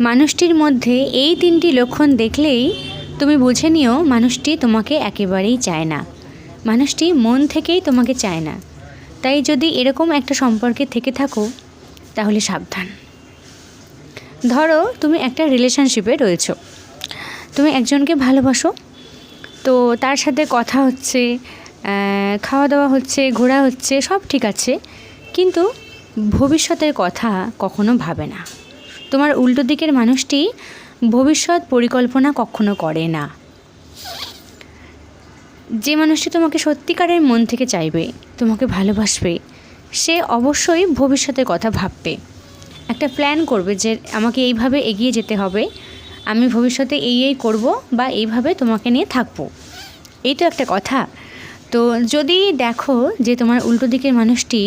মানুষটির মধ্যে এই তিনটি লক্ষণ দেখলেই তুমি বুঝে নিও মানুষটি তোমাকে একেবারেই চায় না। মানুষটি মন থেকেই তোমাকে চায় না। তাই যদি এরকম একটা সম্পর্কে থেকে থাকো, তাহলে সাবধান। ধরো তুমি একটা রিলেশনশিপে রয়েছো। তুমি একজনকে ভালোবাসো। তো তার সাথে কথা হচ্ছে খাওয়া দাওয়া হচ্ছে, ঘোরা হচ্ছে, সব ঠিক আছে। কিন্তু ভবিষ্যতের কথা কখনো ভাবে না। তোমার উল্টো দিকের মানুষটি ভবিষ্যৎ পরিকল্পনা কখনো করে না। যে মানুষটি তোমাকে সত্যিকারের মন থেকে চাইবে, তোমাকে ভালোবাসবে, সে অবশ্যই ভবিষ্যতের কথা ভাববে। একটা প্ল্যান করবে যে আমাকে এইভাবে এগিয়ে যেতে হবে, আমি ভবিষ্যতে এই এই করব বা এইভাবে তোমাকে নিয়ে থাকব। এই তো একটা কথা। তো যদি দেখো যে তোমার উল্টো দিকের মানুষটি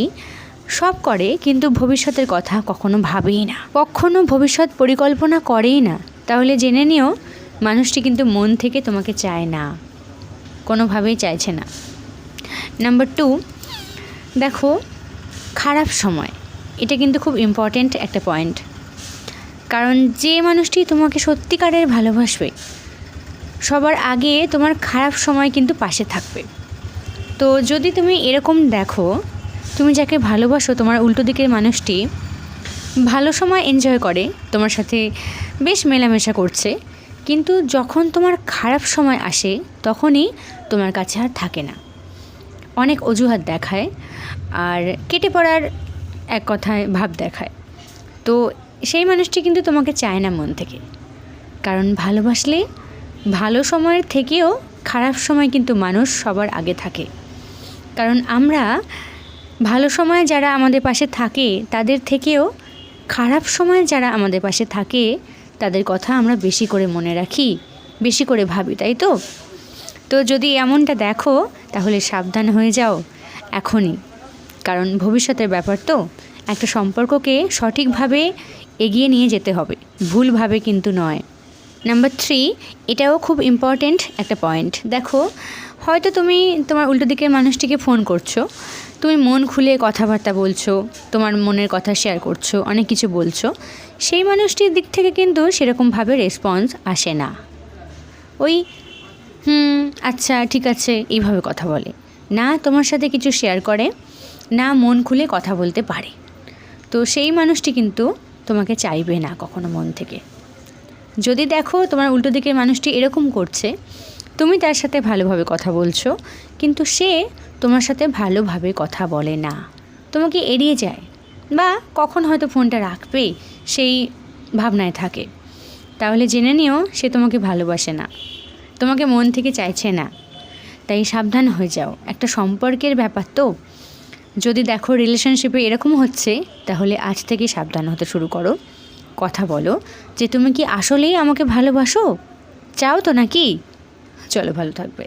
সব করে কিন্তু ভবিষ্যতের কথা কখনো ভাবেই না। কখনো ভবিষ্যৎ পরিকল্পনা করেই না। তাহলে জেনে নিও, মানুষটি কিন্তু মন থেকে তোমাকে চায় না। কোনোভাবেই চাইছে না। নাম্বার টু দেখো, খারাপ সময়। এটা কিন্তু খুব ইম্পর্ট্যান্ট একটা পয়েন্ট কারণ যে মানুষটি তোমাকে সত্যিকারের ভালোবাসবে, সবার আগে তোমার খারাপ সময় কিন্তু পাশে থাকবে। তো যদি তুমি এরকম দেখো তুমি যাকে ভালোবাসো, তোমার উল্টো দিকের মানুষটি ভালো সময় এনজয় করে, তোমার সাথে বেশ মেলামেশা করছে। কিন্তু যখন তোমার খারাপ সময় আসে, তখনই তোমার কাছে আর থাকে না। অনেক অজুহাত দেখায় আর কেটে পড়ার এক কথায় ভাব দেখায়। তো সেই মানুষটি কিন্তু তোমাকে চায় না মন থেকে। কারণ ভালোবাসলে ভালো সময়ের থেকেও খারাপ সময় কিন্তু মানুষ সবার আগে থাকে। কারণ আমরা ভালো সময়ে যারা আমাদের পাশে থাকে, তাদের থেকেও খারাপ সময়ে যারা আমাদের পাশে থাকে, তাদের কথা আমরা বেশি করে মনে রাখি, বেশি করে ভাবি, তাই তো? তো যদি এমনটা দেখো, তাহলে সাবধান হয়ে যাও, এখনই। কারণ ভবিষ্যতের ব্যাপার তো, একটা সম্পর্ককে সঠিকভাবে এগিয়ে নিয়ে যেতে হবে, ভুলভাবে কিন্তু নয়। নাম্বার থ্রি, এটাও খুব ইম্পর্ট্যান্ট একটা পয়েন্ট দেখো হয়তো তুমি তোমার উল্টো দিকের মানুষটিকে ফোন করছ, তুমি মন খুলে কথাবার্তা বলছো, তোমার মনের কথা শেয়ার করছ, অনেক কিছু বলছো, সেই মানুষটির দিক থেকে কিন্তু সেরকমভাবে রেসপন্স আসে না। ওই, হুম আচ্ছা ঠিক আছে, এইভাবে কথা বলে। না তোমার সাথে কিছু শেয়ার করে, না মন খুলে কথা বলতে পারে। তো সেই মানুষটি কিন্তু তোমাকে চাইবে না কখনো মন থেকে। যদি দেখো তোমার উল্টো দিকের মানুষটি এরকম করছে তুমি তার সাথে ভালোভাবে কথা বলছো, কিন্তু সে তোমার সাথে ভালোভাবে কথা বলে না। তোমাকে এড়িয়ে যায় বা কখন হয়তো ফোনটা রাখবে সেই ভাবনায় থাকে। তাহলে জেনে নিও সে তোমাকে ভালোবাসে না। তোমাকে মন থেকে চাইছে না। তাই সাবধান হয়ে যাও। একটা সম্পর্কের ব্যাপার তো। যদি দেখো রিলেশনশিপে এরকম হচ্ছে, তাহলে আজ থেকে সাবধান হতে শুরু করো। কথা বলো যে, তুমি কি আসলেই আমাকে ভালোবাসো? চাও তো নাকি? চলো ভালো থাকবে।